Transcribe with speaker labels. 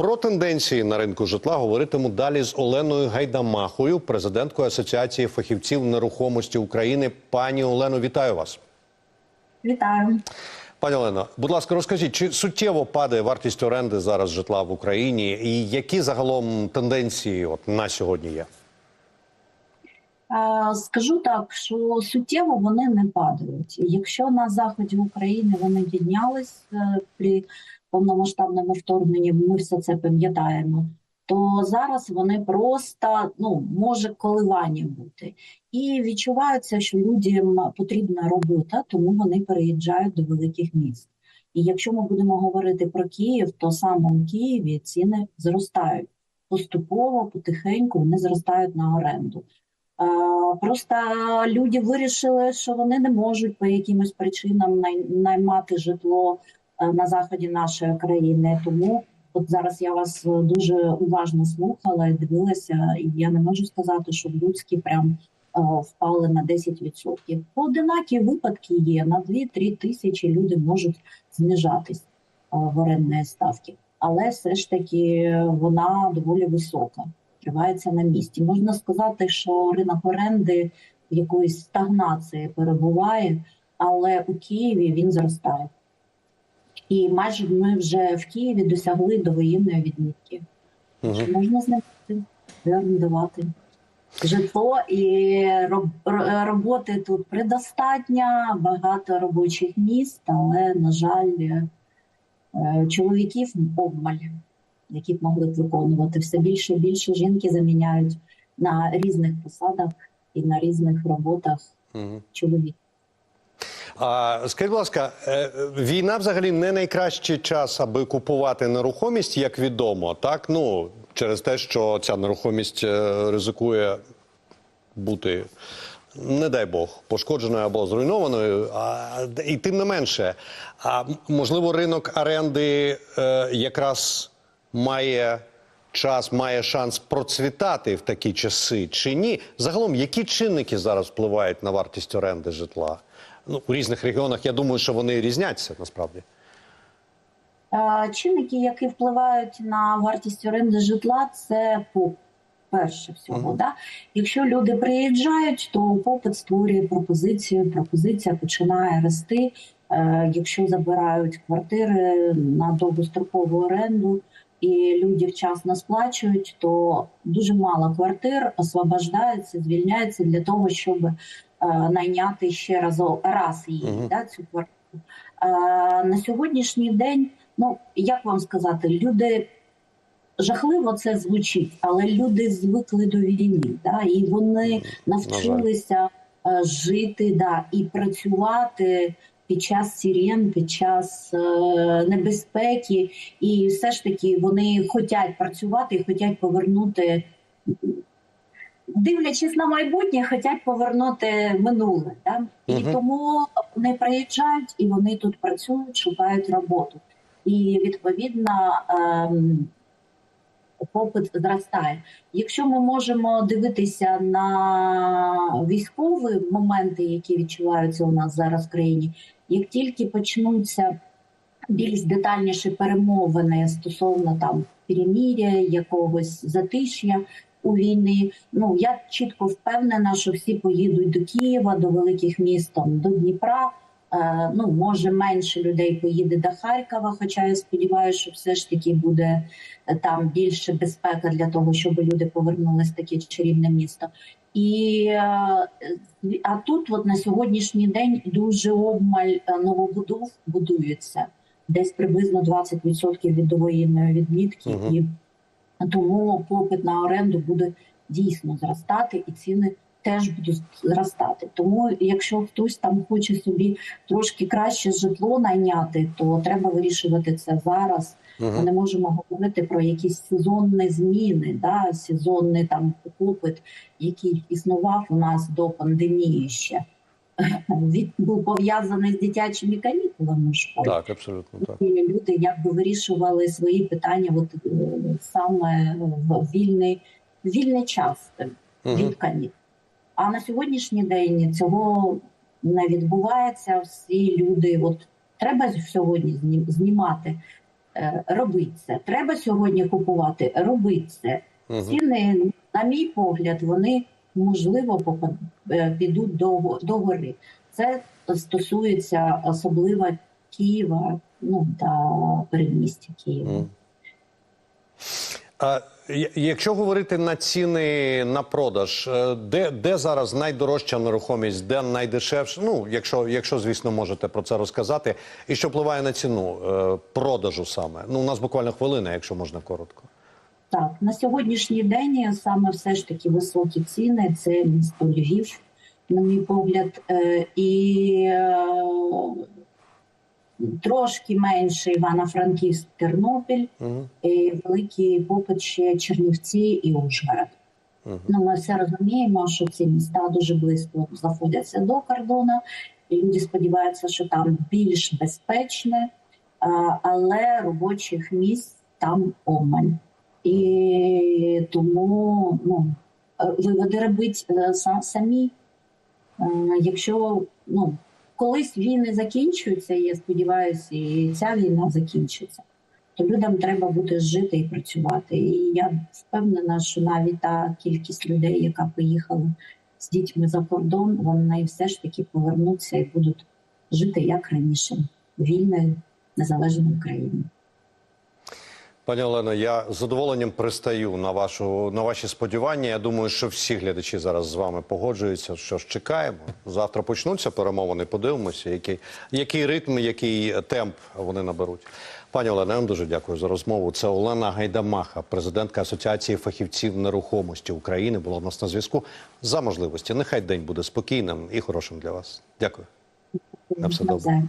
Speaker 1: Про тенденції на ринку житла говоритиму далі з Оленою Гайдамахою, президенткою Асоціації фахівців нерухомості України. Пані Олено, вітаю вас.
Speaker 2: Вітаю.
Speaker 1: Пані Олено, будь ласка, розкажіть, чи суттєво падає вартість оренди зараз житла в Україні, і які загалом тенденції от на сьогодні є?
Speaker 2: Скажу так, що суттєво вони не падають. Якщо на заході України вони піднялись е, при повномасштабному вторгненні, ми все це пам'ятаємо. То зараз вони просто ну може коливання бути, і відчувається, що людям потрібна робота, тому вони переїжджають до великих міст. І якщо ми будемо говорити про Київ, то саме у Києві ціни зростають поступово, потихеньку вони зростають на оренду. Просто люди вирішили, що вони не можуть по якимось причинам наймати житло на заході нашої країни. Тому от зараз я вас е, дуже уважно слухала і дивилася, і я не можу сказати, що Луцькі прям е, впали на 10%. Поодинакі випадки є на 2-3 тисячі люди можуть знижатись е, в орендної ставки, але все ж таки вона доволі висока тривається на місці. Можна сказати, що ринок оренди якоїсь стагнації перебуває, але у Києві він зростає. І майже ми вже в Києві досягли довоєнної відмітки.
Speaker 1: Угу.
Speaker 2: Що можна знайти, орендувати житло і роботи тут предостатньо, багато робочих місць, але, на жаль, е, чоловіків обмаль які б могли б виконувати. Все більше і більше жінки заміняють на різних посадах і на різних роботах
Speaker 1: Угу.
Speaker 2: чоловік.
Speaker 1: А скажіть, будь ласка, е, війна взагалі не найкращий час, аби купувати нерухомість, як відомо, так? Ну через те, що ця нерухомість е, ризикує бути, не дай Бог, пошкодженою або зруйнованою. А, і тим не менше, а можливо, ринок оренди е, якраз має час, має шанс процвітати в такі часи чи ні? Загалом, які чинники зараз впливають на вартість оренди житла? Ну, у різних регіонах я думаю, що вони різняться насправді.
Speaker 2: Чинники, які впливають на вартість оренди житла, це по перше всього.
Speaker 1: Мгм.
Speaker 2: Да? Якщо люди приїжджають, то попит створює пропозицію, пропозиція починає рости. Е, Якщо забирають квартири на довгострокову оренду і люди вчасно сплачують, то дуже мало квартир освобождається, звільняється для того, щоб е, найняти ще раз, раз її,
Speaker 1: Мгм.
Speaker 2: да, цю квартиру. Е, на сьогоднішній день, ну як вам сказати, люди жахливо це звучить, але люди звикли до війни, да, і вони навчилися е, жити да, і працювати під час сирен, під час е, небезпеки, і все ж таки вони хочуть працювати хочуть повернути. Дивлячись на майбутнє, хочуть повернути минуле. Да? І
Speaker 1: Мгм.
Speaker 2: тому вони приїжджають і вони тут працюють, шукають роботу. І відповідно ем, попит зростає. Якщо ми можемо дивитися на військові моменти, які відчуваються у нас зараз в країні, як тільки почнуться більш детальніші перемовини стосовно там переміря, якогось затиш'я у війни, ну я чітко впевнена, що всі поїдуть до Києва, до великих міст, там, до Дніпра. Е, ну, може, менше людей поїде до Харкова, хоча я сподіваюся, що все ж таки буде е, там більше безпека для того, щоб люди повернулись в таке чарівне місто. І е, а тут, от на сьогоднішній день, дуже обмаль новобудов будується десь приблизно 20% від довоєнної відмітки,
Speaker 1: Мгм.
Speaker 2: і тому попит на оренду буде дійсно зростати, і ціни теж будуть зростати. Тому, якщо хтось там хоче собі трошки краще житло найняти, то треба вирішувати це зараз. Ми не можемо говорити про якісь сезонні зміни, да, сезонний там попит, який існував у нас до пандемії ще. Він був пов'язаний з дитячими канікулами в школі.
Speaker 1: Так, абсолютно так.
Speaker 2: І люди якби вирішували свої питання от, е, саме в вільний, вільний час
Speaker 1: Угу.
Speaker 2: від канікул. А на сьогоднішній день цього не відбувається. Всі люди, от треба сьогодні знімати Е, Робіть це. Треба сьогодні купувати. Робіть це.
Speaker 1: Мгм.
Speaker 2: Ціни, на мій погляд, вони можливо е, підуть до, до гори. Це стосується особливо Києва, ну та передмістя Києва.
Speaker 1: Мгм. А, якщо говорити на ціни на продаж, е, де, де зараз найдорожча нерухомість, де найдешевша? Ну, якщо, якщо, звісно, можете про це розказати, і що впливає на ціну е, продажу саме? Ну, у нас буквально хвилина, якщо можна коротко.
Speaker 2: Так, на сьогоднішній день саме все ж таки високі ціни це місто Львів, на мій погляд, Е, і трошки менше Івано-Франківськ, Тернопіль,
Speaker 1: Угу.
Speaker 2: і великий попит ще Чернівці і Ужгород.
Speaker 1: Мгм.
Speaker 2: Ну, ми все розуміємо, що ці міста дуже близько знаходяться до кордону, і люди сподіваються, що там більш безпечне, але робочих місць там обмаль. І тому ну, е, виводи робить е, самі. Е, Якщо ну, колись війни закінчуються, і я сподіваюся, і ця війна закінчиться, то людям треба буде жити і працювати. І я впевнена, що навіть та кількість людей, яка поїхала з дітьми за кордон, вони все ж таки повернуться і будуть жити як раніше, вільною незалежною Україною.
Speaker 1: Пані Олено, я з задоволенням пристаю на вашу на ваші сподівання. Я думаю, що всі глядачі зараз з вами погоджуються. Що ж, чекаємо. Завтра почнуться перемовини. Подивимося, який, який ритм, який темп вони наберуть. Пані Олено, я вам дуже дякую за розмову. Це Олена Гайдамаха, президентка Асоціації фахівців нерухомості України, була у нас на зв'язку за можливості. Нехай день буде спокійним і хорошим для вас. Дякую. На все добре.